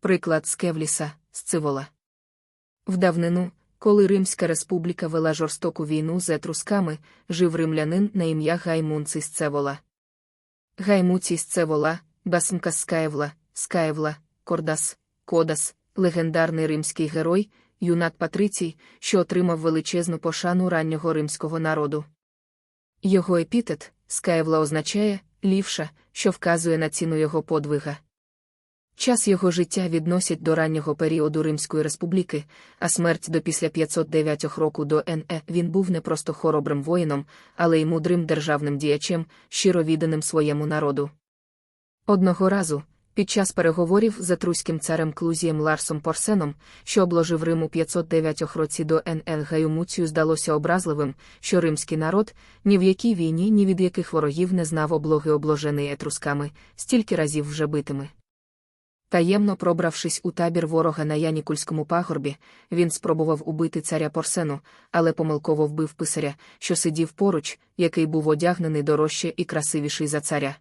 Приклад Скевліса, Сцивола. В давнину, коли Римська республіка вела жорстоку війну з етрусками, жив римлянин на ім'я Гаймунций Сцевола. Гаймуцій Сцевола, Басмка Скаєвла, Скаєвла, Кордас, Кодас, легендарний римський герой, юнак Патрицій, що отримав величезну пошану раннього римського народу. Його епітет, Скаєвла означає лівша, що вказує на ціну його подвига. Час його життя відносять до раннього періоду Римської республіки, а смерть до після 509 року до НЕ він був не просто хоробрим воїном, але й мудрим державним діячем, щиро відданим своєму народу. Одного разу, під час переговорів з етруським царем Клузієм Ларсом Порсеном, що обложив Рим у 509 році до НЛ Гаюмуцію здалося образливим, що римський народ ні в якій війні, ні від яких ворогів не знав облоги обложений етрусками, стільки разів вже битими. Таємно пробравшись у табір ворога на Янікульському пагорбі, він спробував убити царя Порсену, але помилково вбив писаря, що сидів поруч, який був одягнений дорожче і красивіший за царя.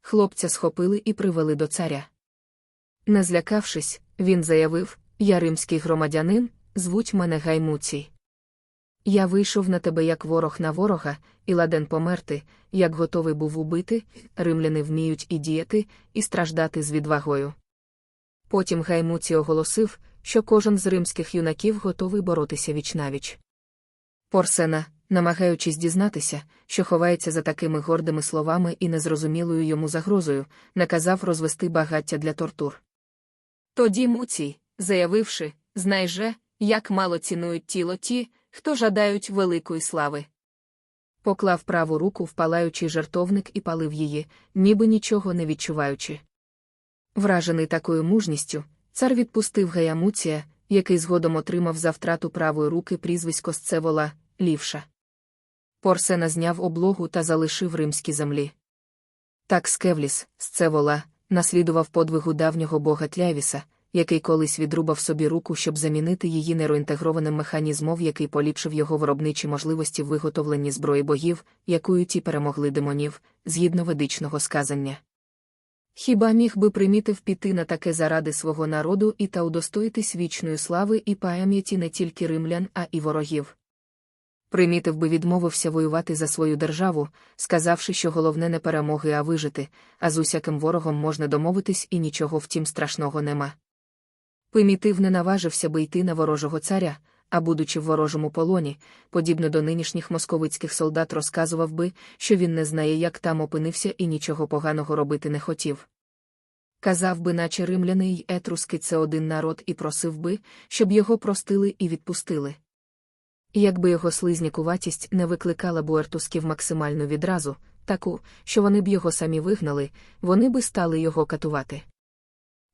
Хлопця схопили і привели до царя. Не злякавшись, він заявив Я римський громадянин, звуть мене Гаймуцій. Я вийшов на тебе як ворог на ворога, і ладен померти, як готовий був убити, римляни вміють і діяти, і страждати з відвагою. Потім Гаймуці оголосив, що кожен з римських юнаків готовий боротися вічнавіч. Порсена, намагаючись дізнатися, що ховається за такими гордими словами і незрозумілою йому загрозою, наказав розвести багаття для тортур. Тоді Муцій, заявивши, знай же, як мало цінують тіло ті, хто жадають великої слави. Поклав праву руку в палаючий жертовник і палив її, ніби нічого не відчуваючи. Вражений такою мужністю, цар відпустив Гаямуція, який згодом отримав за втрату правої руки прізвисько Сцевола, лівша. Порсена зняв облогу та залишив римські землі. Так Скевліс, Сцевола, наслідував подвигу давнього бога Тлявіса, який колись відрубав собі руку, щоб замінити її нейроінтегрованим механізмом, який поліпшив його виробничі можливості в виготовленні зброї богів, якою ті перемогли демонів, згідно ведичного сказання. Хіба міг би примітив піти на таке заради свого народу і та удостоїтись вічної слави і пам'яті не тільки римлян, а і ворогів? Примітив би відмовився воювати за свою державу, сказавши, що головне не перемоги, а вижити, а з усяким ворогом можна домовитись і нічого втім страшного нема. Примітив не наважився би йти на ворожого царя, а будучи в ворожому полоні, подібно до нинішніх московицьких солдат розказував би, що він не знає, як там опинився і нічого поганого робити не хотів. Казав би, наче римляни й етруски це один народ, і просив би, щоб його простили і відпустили. Якби його слизнякуватість не викликала б у ертусків максимальну відразу, таку, що вони б його самі вигнали, вони би стали його катувати.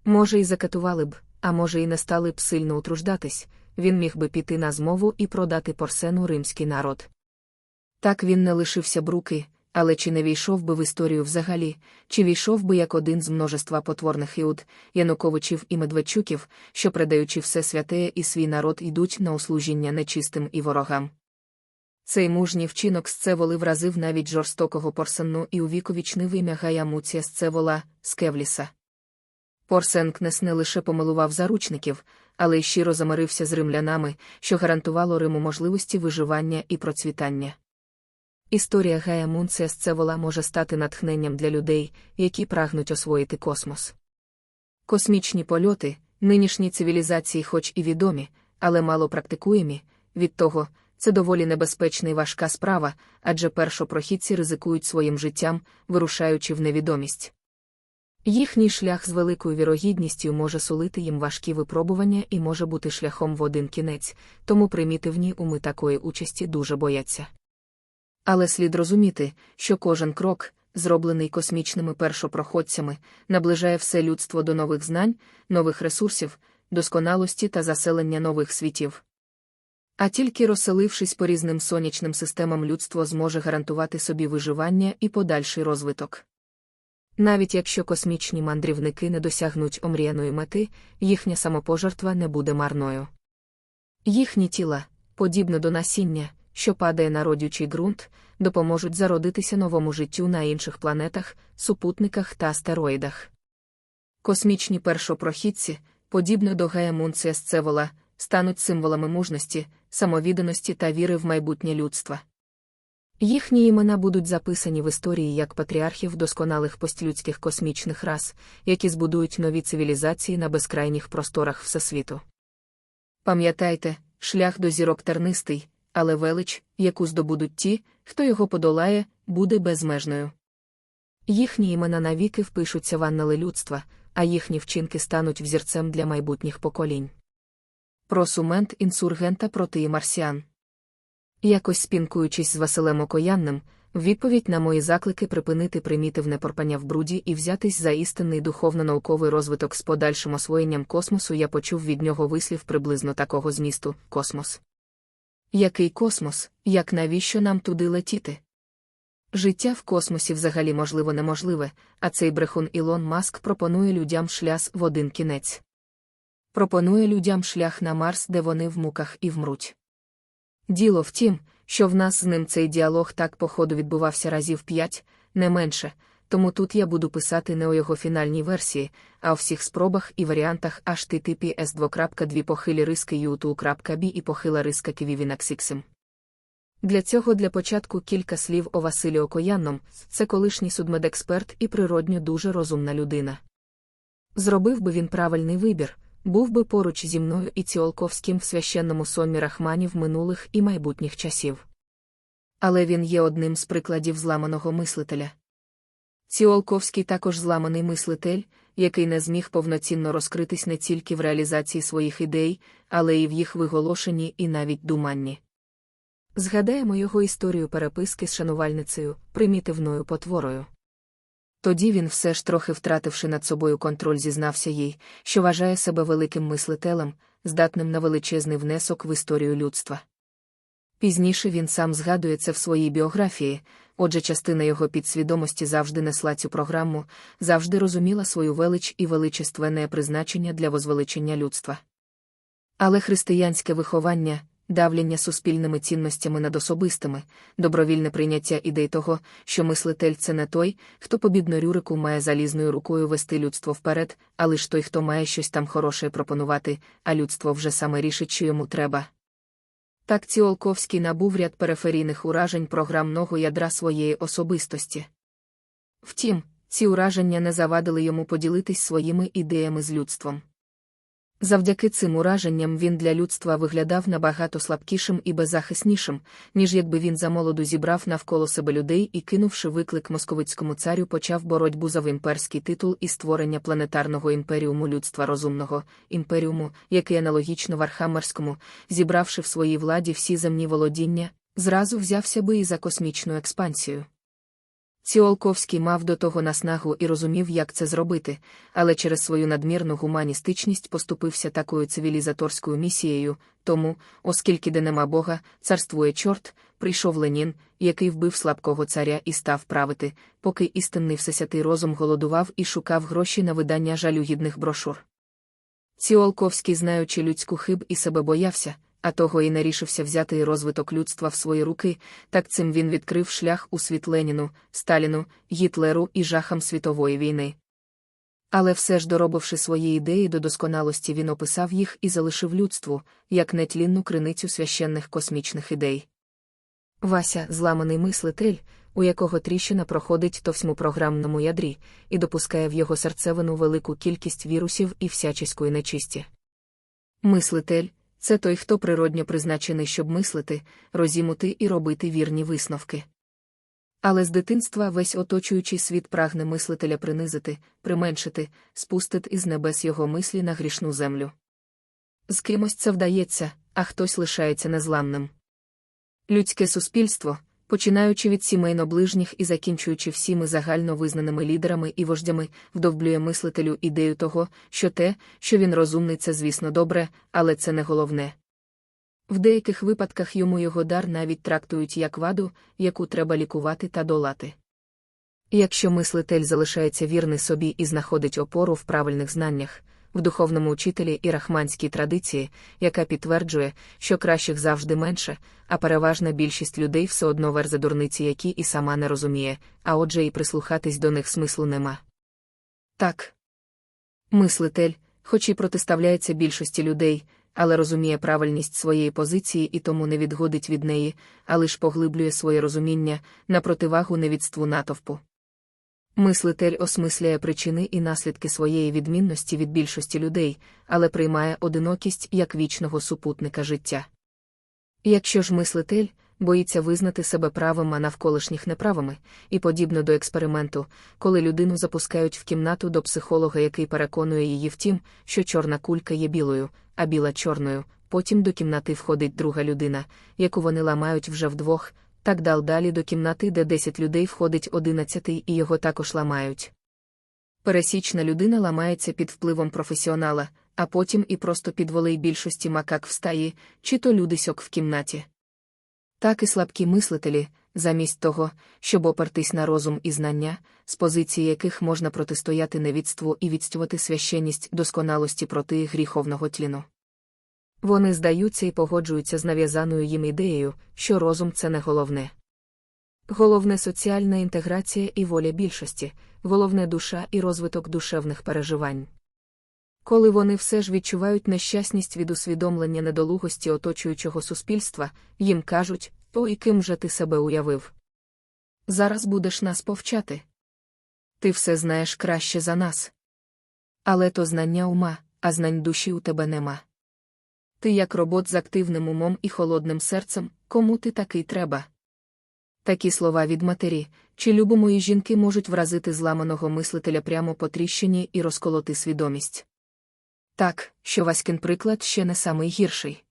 Може, і закатували б, а може, і не стали б сильно утруждатись, він міг би піти на змову і продати порсену римський народ. Так він не лишився б руки, але чи не війшов би в історію взагалі, чи війшов би як один з множества потворних іуд, Януковичів і Медведчуків, що, предаючи все святе і свій народ йдуть на услужіння нечистим і ворогам. Цей мужній вчинок Сцеволи вразив навіть жорстокого порсенну і увіковічнив ім'я Гая Муція Сцевола, Скевліса. Порсенкнес не лише помилував заручників, але й щиро замирився з римлянами, що гарантувало Риму можливості виживання і процвітання. Історія Гая Мунція Сцевола може стати натхненням для людей, які прагнуть освоїти космос. Космічні польоти, нинішні цивілізації, хоч і відомі, але мало практикуємі, від того, це доволі небезпечна і важка справа, адже першопрохідці ризикують своїм життям, вирушаючи в невідомість. Їхній шлях з великою вірогідністю може сулити їм важкі випробування і може бути шляхом в один кінець, тому примітивні уми такої участі дуже бояться. Але слід розуміти, що кожен крок, зроблений космічними першопроходцями, наближає все людство до нових знань, нових ресурсів, досконалості та заселення нових світів. А тільки розселившись по різним сонячним системам, людство зможе гарантувати собі виживання і подальший розвиток. Навіть якщо космічні мандрівники не досягнуть омріяної мети, їхня самопожертва не буде марною. Їхні тіла, подібно до насіння, що падає на родючий ґрунт, допоможуть зародитися новому життю на інших планетах, супутниках та астероїдах. Космічні першопрохідці, подібно до Гая Мунція Сцевола, стануть символами мужності, самовідданості та віри в майбутнє людства. Їхні імена будуть записані в історії як патріархів досконалих постлюдських космічних рас, які збудують нові цивілізації на безкрайніх просторах Всесвіту. Пам'ятайте, шлях до зірок тернистий, але велич, яку здобудуть ті, хто його подолає, буде безмежною. Їхні імена навіки впишуться в аннали людства, а їхні вчинки стануть взірцем для майбутніх поколінь. Просумент інсургента проти марсіан. Якось спінкуючись з Василем Окоянним, відповідь на мої заклики припинити примітивне порпання в бруді і взятись за істинний духовно-науковий розвиток з подальшим освоєнням космосу, я почув від нього вислів приблизно такого змісту космос. Який космос, як навіщо нам туди летіти? Життя в космосі взагалі можливо неможливе, а цей брехун Ілон Маск пропонує людям шлях в один кінець. Пропонує людям шлях на Марс, де вони в муках і вмруть. Діло в тім, що в нас з ним цей діалог так походу відбувався разів п'ять, не менше, тому тут я буду писати не у його фінальній версії, а у всіх спробах і варіантах https 2.2 похилі риски youtube.b і похила риска кивівінаксіксим. Для цього для початку кілька слів о Василі Окоянном, це колишній судмедексперт і природньо дуже розумна людина. Зробив би він правильний вибір, був би поруч зі мною і Ціолковським в священному сомі рахманів минулих і майбутніх часів. Але він є одним з прикладів зламаного мислителя. Ціолковський також зламаний мислитель, який не зміг повноцінно розкритись не тільки в реалізації своїх ідей, але й в їх виголошенні і навіть думанні. Згадаємо його історію переписки з шанувальницею, примітивною потворою. Тоді він, все ж трохи втративши над собою контроль, зізнався їй, що вважає себе великим мислителем, здатним на величезний внесок в історію людства. Пізніше він сам згадує це в своїй біографії, отже, частина його підсвідомості завжди несла цю програму, завжди розуміла свою велич і величественне призначення для возвеличення людства. Але християнське виховання, давлення суспільними цінностями над особистими, добровільне прийняття ідей того, що мислитель це не той, хто по біднорюрику має залізною рукою вести людство вперед, а лиш той, хто має щось там хороше пропонувати, а людство вже саме рішить, що йому треба. Так Ціолковський набув ряд периферійних уражень програмного ядра своєї особистості. Втім, ці ураження не завадили йому поділитись своїми ідеями з людством. Завдяки цим ураженням він для людства виглядав набагато слабкішим і беззахиснішим, ніж якби він замолоду зібрав навколо себе людей і, кинувши виклик московицькому царю, почав боротьбу за імперський титул і створення планетарного імперіуму людства розумного, імперіуму, який аналогічно Вархаммерському, зібравши в своїй владі всі земні володіння, зразу взявся би і за космічну експансію. Ціолковський мав до того наснагу і розумів, як це зробити, але через свою надмірну гуманістичність поступився такою цивілізаторською місією, тому, оскільки де нема Бога, царствує чорт, прийшов Ленін, який вбив слабкого царя і став правити, поки істинний всесятий розум голодував і шукав гроші на видання жалюгідних брошур. Ціолковський, знаючи людську хиб і себе боявся, а того і не рішився взяти і розвиток людства в свої руки, так цим він відкрив шлях у світ Леніну, Сталіну, Гітлеру і жахам світової війни. Але все ж доробивши свої ідеї до досконалості, він описав їх і залишив людству, як нетлінну криницю священних космічних ідей. Вася, зламаний мислитель, у якого тріщина проходить то всьому програмному ядрі, і допускає в його серцевину велику кількість вірусів і всячеської нечисті. Мислитель, це той, хто природньо призначений, щоб мислити, розімути і робити вірні висновки. Але з дитинства весь оточуючий світ прагне мислителя принизити, применшити, спустити із небес його мислі на грішну землю. З кимось це вдається, а хтось лишається незламним. Людське суспільство, починаючи від сімейно ближніх і закінчуючи всіми загально визнаними лідерами і вождями, вдовблює мислителю ідею того, що те, що він розумний, це, звісно, добре, але це не головне. В деяких випадках йому його дар навіть трактують як ваду, яку треба лікувати та долати. Якщо мислитель залишається вірний собі і знаходить опору в правильних знаннях, в духовному учителі і рахманській традиції, яка підтверджує, що кращих завжди менше, а переважна більшість людей все одно верзе дурниці, які і сама не розуміє, а отже, і прислухатись до них смислу нема. Так. Мислитель, хоч і протиставляється більшості людей, але розуміє правильність своєї позиції і тому не відходить від неї, а лиш поглиблює своє розуміння на противагу невідству натовпу. Мислитель осмисляє причини і наслідки своєї відмінності від більшості людей, але приймає одинокість як вічного супутника життя. Якщо ж мислитель боїться визнати себе правим, а навколишніх неправими, і подібно до експерименту, коли людину запускають в кімнату до психолога, який переконує її в тім, що чорна кулька є білою, а біла чорною, потім до кімнати входить друга людина, яку вони ламають вже вдвох, так дал далі до кімнати, де 10 людей входить одинадцятий і його також ламають. Пересічна людина ламається під впливом професіонала, а потім і просто під волей більшості макак в стаї, чи то людисьок в кімнаті. Так і слабкі мислителі, замість того, щоб опертись на розум і знання, з позиції яких можна протистояти невідству і відстювати священність досконалості проти гріховного тліну. Вони здаються і погоджуються з нав'язаною їм ідеєю, що розум це не головне. Головне соціальна інтеграція і воля більшості, головне душа і розвиток душевних переживань. Коли вони все ж відчувають нещасність від усвідомлення недолугості оточуючого суспільства, їм кажуть, то і ким же ти себе уявив. Зараз будеш нас повчати. Ти все знаєш краще за нас. Але то знання ума, а знань душі у тебе нема. Ти як робот з активним умом і холодним серцем, кому ти такий треба? Такі слова від матері, чи любомої жінки можуть вразити зламаного мислителя прямо по тріщині і розколоти свідомість. Так, що Васькин приклад ще не самий гірший.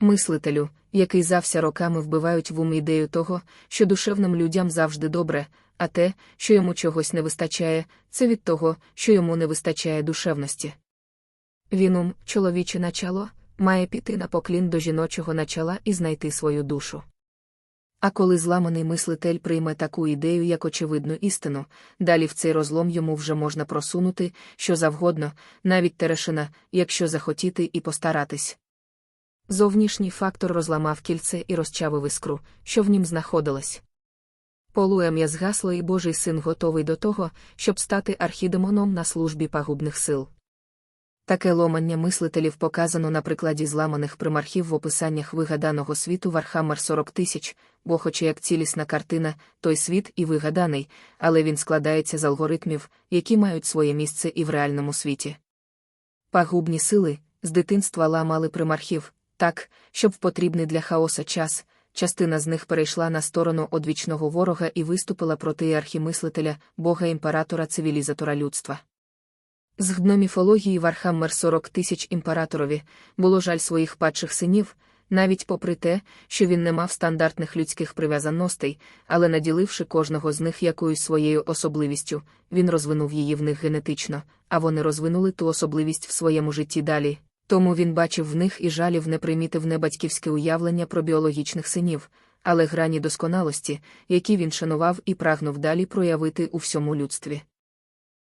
Мислителю, який зався роками вбивають в ум ідею того, що душевним людям завжди добре, а те, що йому чогось не вистачає, це від того, що йому не вистачає душевності. Він ум, чоловіче начало, має піти на поклін до жіночого начала і знайти свою душу. А коли зламаний мислитель прийме таку ідею як очевидну істину, далі в цей розлом йому вже можна просунути що завгодно, навіть терешина, якщо захотіти і постаратись. Зовнішній фактор розламав кільце і розчавив іскру, що в нім знаходилась. Полуем'я згасло, і Божий син готовий до того, щоб стати архідемоном на службі пагубних сил. Таке ломання мислителів показано на прикладі зламаних примархів в описаннях вигаданого світу Вархаммер 40 тисяч, бо, хоч як цілісна картина, той світ і вигаданий, але він складається з алгоритмів, які мають своє місце і в реальному світі. Пагубні сили з дитинства ламали примархів, так, щоб в потрібний для хаоса час, частина з них перейшла на сторону одвічного ворога і виступила проти архімислителя, бога імператора цивілізатора людства. З гноміфології Вархаммер 40 тисяч імператорові було жаль своїх падших синів, навіть попри те, що він не мав стандартних людських прив'язаностей, але наділивши кожного з них якоюсь своєю особливістю, він розвинув її в них генетично, а вони розвинули ту особливість в своєму житті далі. Тому він бачив в них і жалів не примітив не батьківське уявлення про біологічних синів, але грані досконалості, які він шанував і прагнув далі проявити у всьому людстві.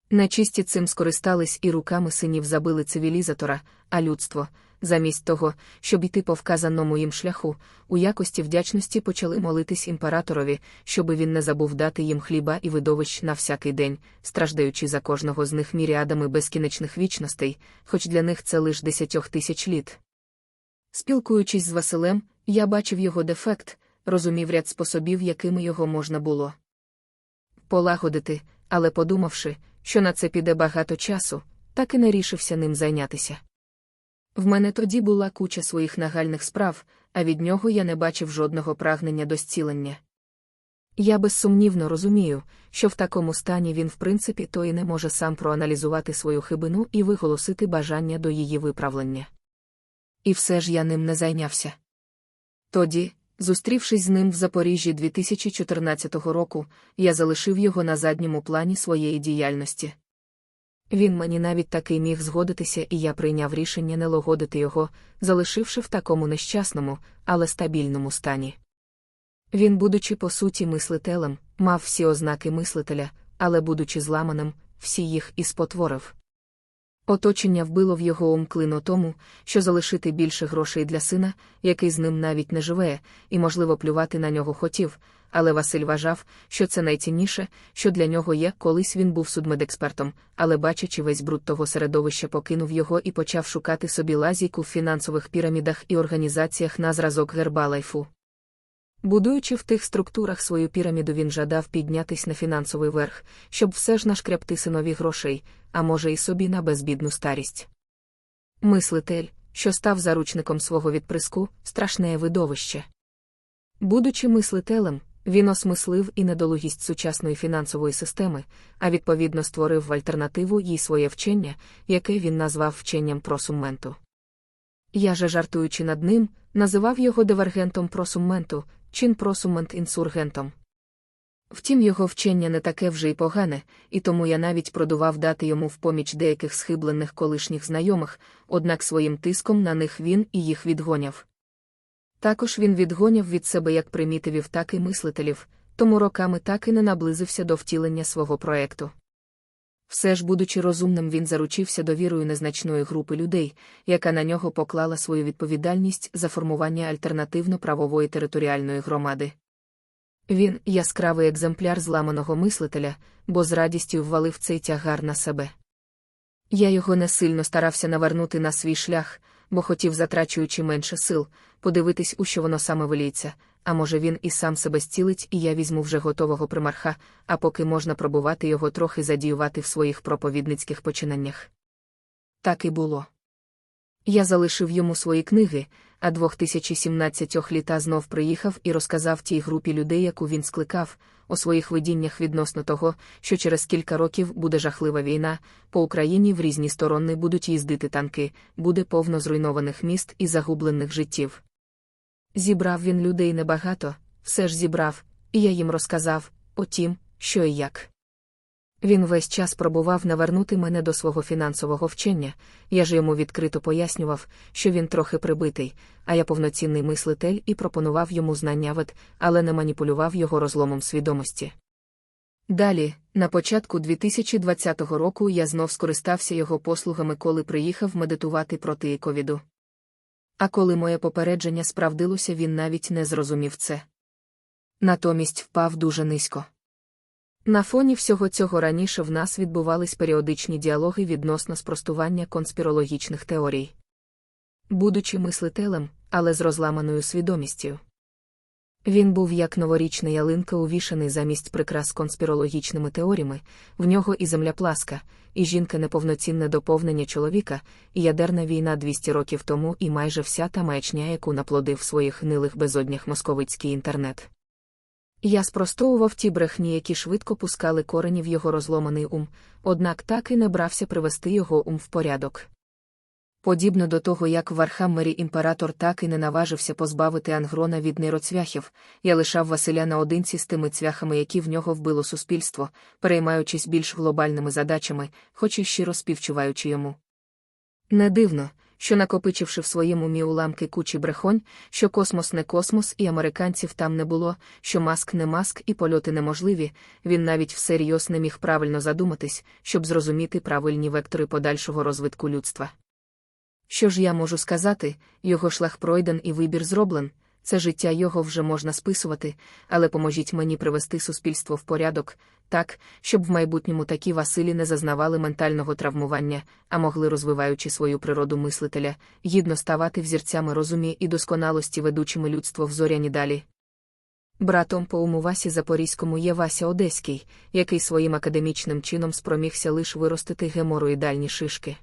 Нечисті цим скористались і руками синів забили цивілізатора, а людство, замість того, щоб іти по вказаному їм шляху, у якості вдячності почали молитись імператорові, щоби він не забув дати їм хліба і видовищ на всякий день, страждаючи за кожного з них міріадами безкінечних вічностей, хоч для них це лише десятьох тисяч літ. Спілкуючись з Василем, я бачив його дефект, розумів ряд способів, якими його можна було полагодити, але подумавши, що на це піде багато часу, так і не рішився ним зайнятися. В мене тоді була куча своїх нагальних справ, а від нього я не бачив жодного прагнення до зцілення. Я безсумнівно розумію, що в такому стані він, в принципі, то і не може сам проаналізувати свою хибину і виголосити бажання до її виправлення. І все ж я ним не зайнявся. Тоді, зустрівшись з ним в Запоріжжі 2014 року, я залишив його на задньому плані своєї діяльності. Він мені навіть таки міг згодитися, і я прийняв рішення не логодити його, залишивши в такому нещасному, але стабільному стані. Він, будучи по суті мислителем, мав всі ознаки мислителя, але, будучи зламаним, всі їх і спотворив. Оточення вбило в його ум клино тому, що залишити більше грошей для сина, який з ним навіть не живе, і, можливо, плювати на нього хотів, але Василь вважав, що це найцінніше, що для нього є, колись він був судмедекспертом, але, бачачи весь бруд того середовища, покинув його і почав шукати собі лазійку в фінансових пірамідах і організаціях на зразок Гербалайфу. Будуючи в тих структурах свою піраміду, він жадав піднятись на фінансовий верх, щоб все ж нашкряпти синові грошей, а може, і собі на безбідну старість. Мислитель, що став заручником свого відприску, страшне видовище. Будучи мислителем, він осмислив і недолугість сучасної фінансової системи, а відповідно створив в альтернативу їй своє вчення, яке він назвав вченням просумменту. Я же, жартуючи над ним, називав його дивергентом просумменту, чин просумент інсургентом. Втім, його вчення не таке вже й погане, і тому я навіть продував дати йому в поміч деяких схиблених колишніх знайомих, однак своїм тиском на них він і їх відгоняв. Також він відгоняв від себе як примітивів, так і мислителів, тому роками так і не наблизився до втілення свого проекту. Все ж, будучи розумним, він заручився довірою незначної групи людей, яка на нього поклала свою відповідальність за формування альтернативно-правової територіальної громади. Він яскравий екземпляр зламаного мислителя, бо з радістю ввалив цей тягар на себе. Я його не сильно старався навернути на свій шлях, бо хотів, затрачуючи менше сил, подивитись, у що воно саме виліється, а може він і сам себе зцілить, і я візьму вже готового примарха, а поки можна пробувати його трохи задіювати в своїх проповідницьких починаннях. Так і було. Я залишив йому свої книги, а 2017 літа знов приїхав і розказав тій групі людей, яку він скликав, у своїх видіннях відносно того, що через кілька років буде жахлива війна, по Україні в різні сторони будуть їздити танки, буде повно зруйнованих міст і загублених життів. Зібрав він людей небагато, все ж зібрав, і я їм розказав, отім, що і як. Він весь час пробував навернути мене до свого фінансового вчення, я ж йому відкрито пояснював, що він трохи прибитий, а я повноцінний мислитель і пропонував йому знання вед, але не маніпулював його розломом свідомості. Далі, на початку 2020 року, я знов скористався його послугами, коли приїхав медитувати проти ковіду. А коли моє попередження справдилося, він навіть не зрозумів це. Натомість впав дуже низько. На фоні всього цього раніше в нас відбувались періодичні діалоги відносно спростування конспірологічних теорій. Будучи мислителем, але з розламаною свідомістю. Він був як новорічна ялинка, увішаний замість прикрас конспірологічними теоріями, в нього і земля пласка, і жінка неповноцінне доповнення чоловіка, і ядерна війна 200 років тому, і майже вся та маячня, яку наплодив в своїх гнилих безоднях московицький інтернет. Я спростовував ті брехні, які швидко пускали корені в його розломаний ум, однак так і не брався привести його ум в порядок. Подібно до того, як в Архаммері імператор так і не наважився позбавити Ангрона від нейроцвяхів, я лишав Василя наодинці з тими цвяхами, які в нього вбило суспільство, переймаючись більш глобальними задачами, хоч і щиро співчуваючи йому. Не дивно, що, накопичивши в своєму умі уламки кучі брехонь, що космос не космос і американців там не було, що маск не маск і польоти неможливі, він навіть всерйоз не міг правильно задуматись, щоб зрозуміти правильні вектори подальшого розвитку людства. Що ж я можу сказати, його шлях пройден і вибір зроблен, це життя його вже можна списувати, але поможіть мені привести суспільство в порядок, так, щоб в майбутньому такі Василі не зазнавали ментального травмування, а могли, розвиваючи свою природу мислителя, гідно ставати взірцями розумі і досконалості ведучими людство в зоряні далі. Братом по уму Васі Запорізькому є Вася Одеський, який своїм академічним чином спромігся лиш виростити гемороїдальні шишки.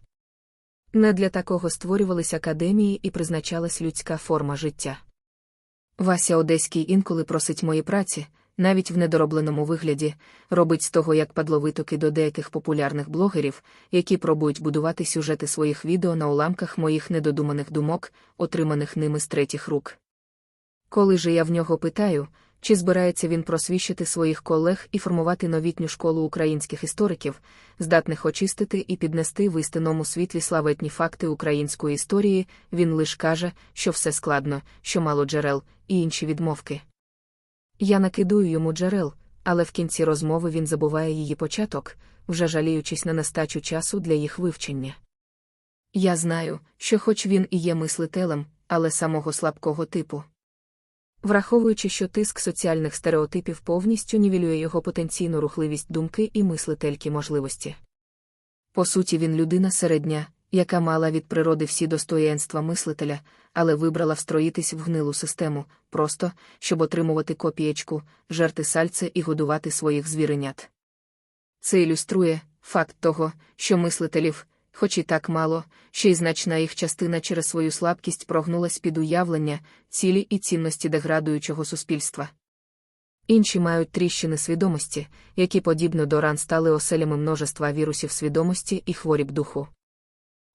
Не для такого створювались академії і призначалась людська форма життя. Вася Одеський інколи просить мої праці, навіть в недоробленому вигляді, робить з того як падловитоки до деяких популярних блогерів, які пробують будувати сюжети своїх відео на уламках моїх недодуманих думок, отриманих ними з третіх рук. Коли же я в нього питаю, чи збирається він просвіщити своїх колег і формувати новітню школу українських істориків, здатних очистити і піднести в істинному світлі славетні факти української історії, він лиш каже, що все складно, що мало джерел, і інші відмовки. Я накидую йому джерел, але в кінці розмови він забуває її початок, вже жаліючись на нестачу часу для їх вивчення. Я знаю, що хоч він і є мислителем, але самого слабкого типу. Враховуючи, що тиск соціальних стереотипів повністю нівелює його потенційну рухливість думки і мислителькі можливості. По суті, він людина середня, яка мала від природи всі достоєнства мислителя, але вибрала встроїтись в гнилу систему, просто щоб отримувати копієчку, жерти сальце і годувати своїх звіренят. Це ілюструє факт того, що мислителів, хоч і так мало, ще й значна їх частина через свою слабкість прогнулась під уявлення, цілі і цінності деградуючого суспільства. Інші мають тріщини свідомості, які подібно до ран стали оселями множества вірусів свідомості і хворіб духу.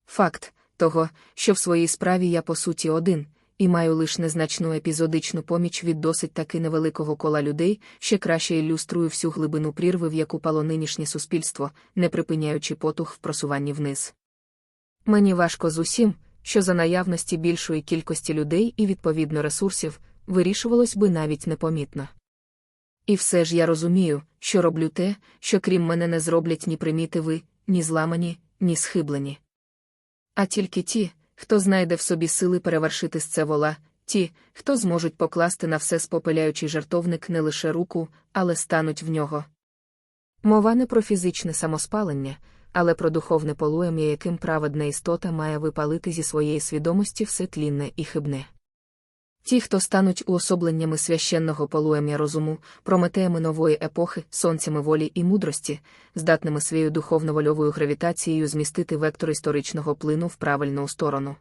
Факт того, що в своїй справі я по суті один, і маю лише незначну епізодичну поміч від досить таки невеликого кола людей, ще краще ілюструє всю глибину прірви, в яку пало нинішнє суспільство, не припиняючи потух в просуванні вниз. Мені важко з усім, що за наявності більшої кількості людей і відповідно ресурсів вирішувалось би навіть непомітно. І все ж я розумію, що роблю те, що крім мене не зроблять ні примітиви, ні зламані, ні схиблені. А тільки ті, хто знайде в собі сили перевершити сцевола, ті, хто зможуть покласти на все спопиляючий жартовник не лише руку, але стануть в нього. Мова не про фізичне самоспалення, але про духовне полуєм'я, яким праведна істота має випалити зі своєї свідомості все тлінне і хибне. Ті, хто стануть уособленнями священного полуєм'я розуму, прометеями нової епохи, сонцями волі і мудрості, здатними своєю духовно-вольовою гравітацією змістити вектор історичного плину в правильну сторону.